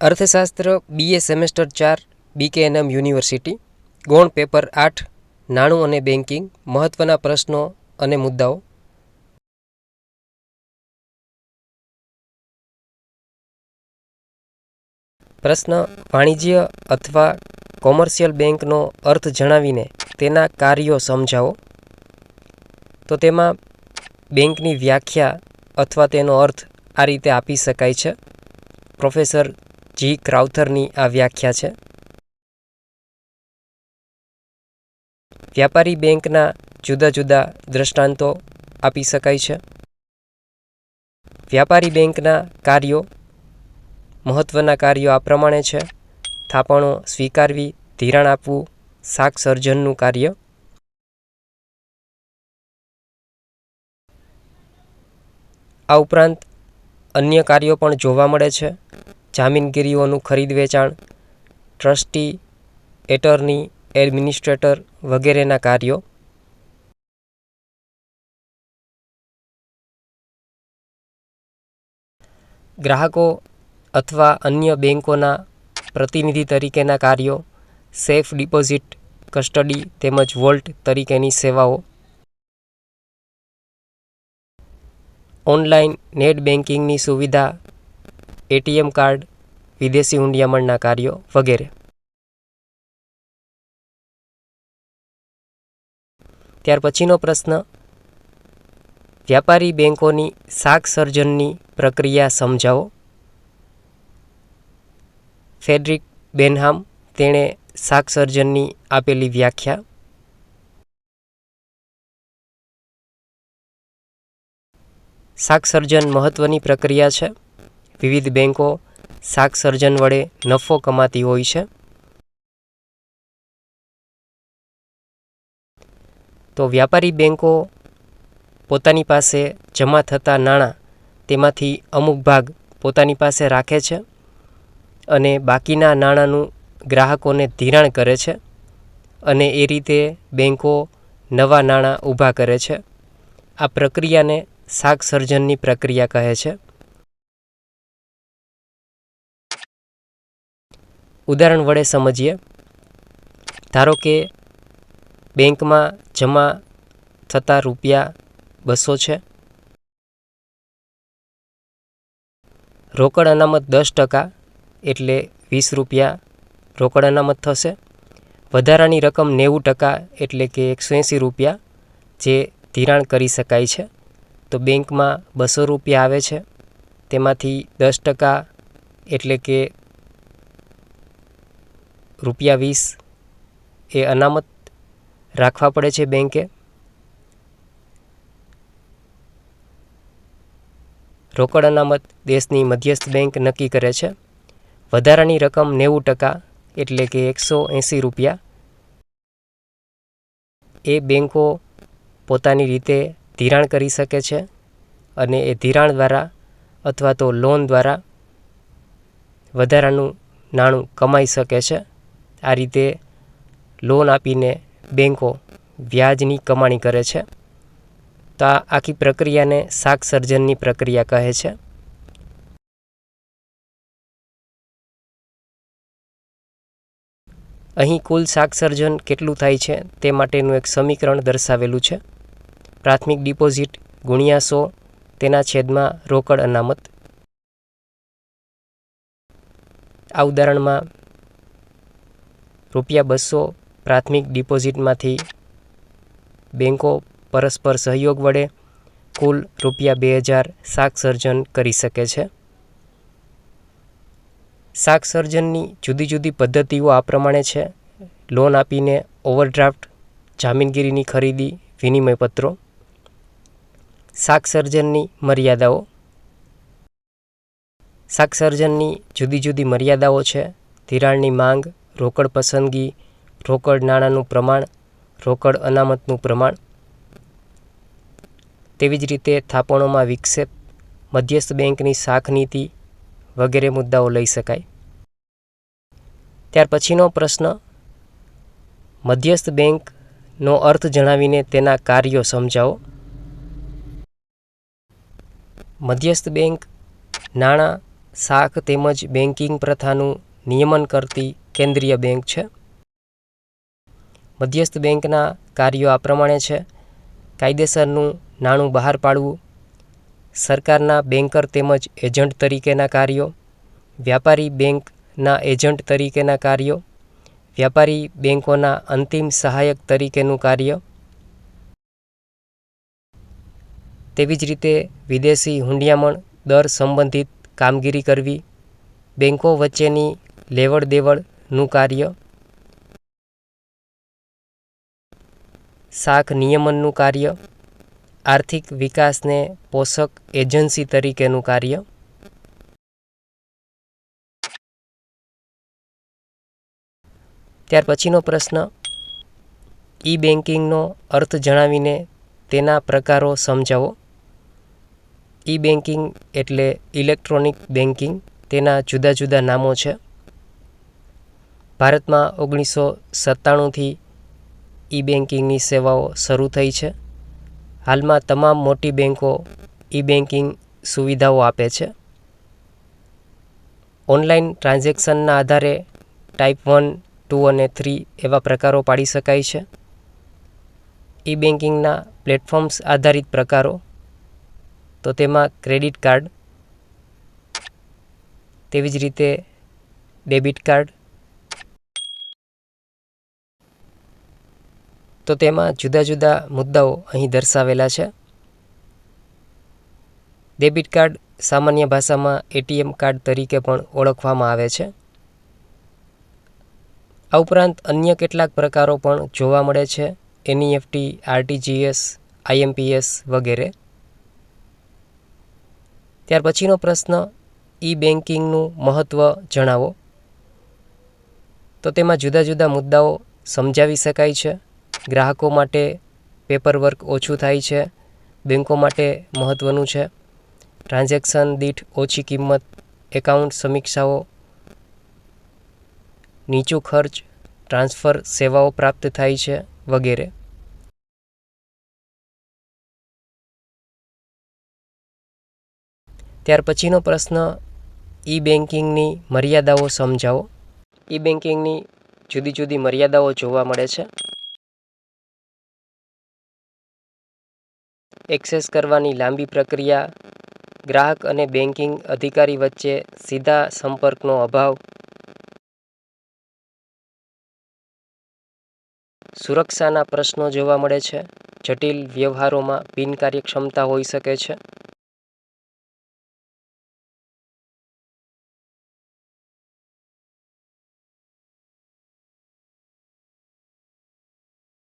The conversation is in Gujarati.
અર્થશાસ્ત્ર બીએ સેમેસ્ટર ચાર બીકેએનએમ યુનિવર્સિટી ગૌણ પેપર આઠ, નાણું અને બેન્કિંગ મહત્ત્વના પ્રશ્નો અને મુદ્દાઓ. પ્રશ્ન, વાણિજ્ય અથવા કોમર્શિયલ બેંકનો અર્થ જણાવીને તેના કાર્યો સમજાવો. તો તેમાં બેંકની વ્યાખ્યા અથવા તેનો અર્થ આ રીતે આપી શકાય છે. પ્રોફેસર જી, ક્રાઉથરની આ વ્યાખ્યા છે. વ્યાપારી બેંકના જુદા જુદા દ્રષ્ટાંતો આપી શકાય છે. વ્યાપારી બેંકના કાર્યો મહત્ત્વના કાર્યો આ પ્રમાણે છે. થાપણો સ્વીકારવી, ધિરાણ આપવું, શાક સર્જનનું કાર્ય. આ ઉપરાંત અન્ય કાર્યો પણ જોવા મળે છે. જામીનગીરીઓનું ખરીદ વેચાણ, ટ્રસ્ટી, એટર્ની, એડમિનિસ્ટ્રેટર વગેરેના કાર્યો. ગ્રાહકો અથવા અન્ય બેંકોના પ્રતિનિધિ તરીકેના કાર્યો, સેફ ડિપોઝિટ, કસ્ટડી તેમજ વોલ્ટ તરીકેની સેવાઓ. ઓનલાઈન નેટ બેન્કિંગની સુવિધા, એટીએમ કાર્ડ વિદેશી હુંડિયામણના કાર્યો વગેરે. ત્યાર પછીનો પ્રશ્ન, વ્યાપારી બેંકોની શાક સર્જનની પ્રક્રિયા સમજાવો. ફેડરિક બેનહામ, તેણે શાક સર્જનની આપેલી વ્યાખ્યા. શાક સર્જન મહત્ત્વની પ્રક્રિયા છે. વિવિધ બેંકો શાક સર્જન વડે નફો કમાતી હોય છે. તો વ્યાપારી બેંકો પોતાની પાસે જમા થતા નાણાં તેમાંથી અમુક ભાગ પોતાની પાસે રાખે છે અને બાકીના નાણાંનું ગ્રાહકોને ધિરાણ કરે છે અને એ રીતે બેંકો નવા નાણાં ઊભા કરે છે. આ પ્રક્રિયાને શાક સર્જનની પ્રક્રિયા કહે છે. ઉદાહરણ વડે સમજીએ. ધારો કે બેંકમાં જમા થતા રૂપિયા બસો છે. રોકડ અનામત દસ ટકા એટલે વીસ રૂપિયા રોકડ અનામત થશે. વધારાની રકમ નેવું ટકા એટલે કે એકસો એંસી રૂપિયા જે ધિરાણ કરી શકાય છે. તો બેંકમાં બસો રૂપિયા આવે છે. તેમાંથી દસ ટકા એટલે કે રૂપિયા વીસ એ અનામત રાખવા પડે છે બેંકે. રોકડ અનામત દેશની મધ્યસ્થ બેંક નક્કી કરે છે. વધારાની રકમ નેવું ટકા એટલે કે એકસો એંસી રૂપિયા. એ બેંકો પોતાની રીતે ધિરાણ કરી શકે છે અને એ ધિરાણ દ્વારા અથવા તો લોન દ્વારા વધારાનું નાણું કમાઈ શકે છે. આ રીતે લોન આપીને બેંકો વ્યાજની કમાણી કરે છે. તો આ આખી પ્રક્રિયાને શાક સર્જનની પ્રક્રિયા કહે છે. અહીં કુલ શાક સર્જન કેટલું થાય છે તે માટેનું એક સમીકરણ દર્શાવેલું છે. પ્રાથમિક ડિપોઝિટ ગુણ્યા સો, તેના છેદમાં રોકડ અનામત. આ ઉદાહરણમાં રૂપિયા બસો પ્રાથમિક ડિપોઝિટમાંથી બેંકો પરસ્પર સહયોગ વડે કુલ રૂપિયા બે હજાર શાક સર્જન કરી શકે છે. શાક સર્જનની જુદી જુદી પદ્ધતિઓ આ પ્રમાણે છે. લોન આપીને ઓવરડ્રાફ્ટ, જામીનગીરીની ખરીદી વિનિમય પત્રો શાક સર્જનની મર્યાદાઓ. શાક સર્જનની જુદી જુદી મર્યાદાઓ છે. ધિરાણની માંગ રોકડ પસંદગી, રોકડ નાણાંનું પ્રમાણ, રોકડ અનામતનું પ્રમાણ તેવી જ રીતે થાપણોમાં વિક્ષેપ, મધ્યસ્થ બેંકની શાખ નીતિ વગેરે મુદ્દાઓ લઈ શકાય. ત્યાર પછીનો પ્રશ્ન, મધ્યસ્થ બેંકનો અર્થ જણાવીને તેના કાર્યો સમજાવો. મધ્યસ્થ બેંક નાણાં, શાખ તેમજ બેન્કિંગ પ્રથાનું નિયમન કરતી કેન્દ્રીય બેંક છે. મધ્યસ્થ બેંકના કાર્યો આ પ્રમાણે છે. કાયદેસરનું નાણું બહાર પાડવું, સરકારના બેન્કર તેમજ એજન્ટ તરીકેના કાર્યો, વ્યાપારી બેંકના એજન્ટ તરીકેના કાર્યો, વ્યાપારી બેંકોના અંતિમ સહાયક તરીકેનું કાર્ય. તેવી જ રીતે વિદેશી હુંડિયામણ દર સંબંધિત કામગીરી કરવી, બેંકો વચ્ચેની લેવડ દેવડનું કાર્ય. શાખ નિયમનનું કાર્ય. આર્થિક વિકાસને પોષક એજન્સી તરીકેનું કાર્ય. ત્યાર પછીનો પ્રશ્ન. ઈ બેન્કિંગનો અર્થ જણાવીને તેના પ્રકારો સમજાવો. ઈ બેન્કિંગ એટલે ઇલેક્ટ્રોનિક બેન્કિંગ તેના જુદા જુદા નામો છે. ભારતમાં ઓગણીસો સત્તાણુંથી ઈ બેન્કિંગની સેવાઓ શરૂ થઈ છે. હાલમાં તમામ મોટી બેન્કો ઈ બેન્કિંગ સુવિધાઓ આપે છે. ઓનલાઈન ટ્રાન્ઝેક્શનના આધારે ટાઈપ વન, ટુ અને થ્રી એવા પ્રકારો પાડી શકાય છે. ઈ બેન્કિંગના પ્લેટફોર્મ્સ આધારિત પ્રકારો, તો તેમાં ક્રેડિટ કાર્ડ, તેવી જ રીતે ડેબિટ કાર્ડ તો તેમાં જુદા જુદા મુદ્દાઓ અહીં દર્શાવેલા છે. ડેબિટ કાર્ડ સામાન્ય ભાષામાં એટીએમ કાર્ડ તરીકે પણ ઓળખવામાં આવે છે. આ ઉપરાંત અન્ય કેટલાક પ્રકારો પણ જોવા મળે છે, એનઈએફટી, આરટીજીએસ, આઈએમપીએસ વગેરે. ત્યાર પછીનો પ્રશ્ન ઈ બેન્કિંગનું મહત્ત્વ જણાવો. તો તેમાં જુદા જુદા મુદ્દાઓ સમજાવી શકાય છે. ગ્રાહકો માટે પેપર વર્ક ઓછું થાય છે બેન્કો માટે મહત્ત્વનું છે. ટ્રાન્ઝેક્શન દીઠ ઓછી કિંમત એકાઉન્ટ સમીક્ષાઓ, નીચું ખર્ચ ટ્રાન્સફર સેવાઓ પ્રાપ્ત થાય છે, વગેરે. ત્યાર પછીનો પ્રશ્ન ઈ બેન્કિંગની મર્યાદાઓ સમજાવો. ઈ બેન્કિંગની જુદી જુદી મર્યાદાઓ જોવા મળે છે. એક્સેસ કરવાની લાંબી પ્રક્રિયા, ગ્રાહક અને બેન્કિંગ અધિકારી વચ્ચે સીધા સંપર્કનો અભાવ, સુરક્ષાના પ્રશ્નો જોવા મળે છે, જટિલ વ્યવહારોમાં બિનકાર્યક્ષમતા હોઈ શકે છે.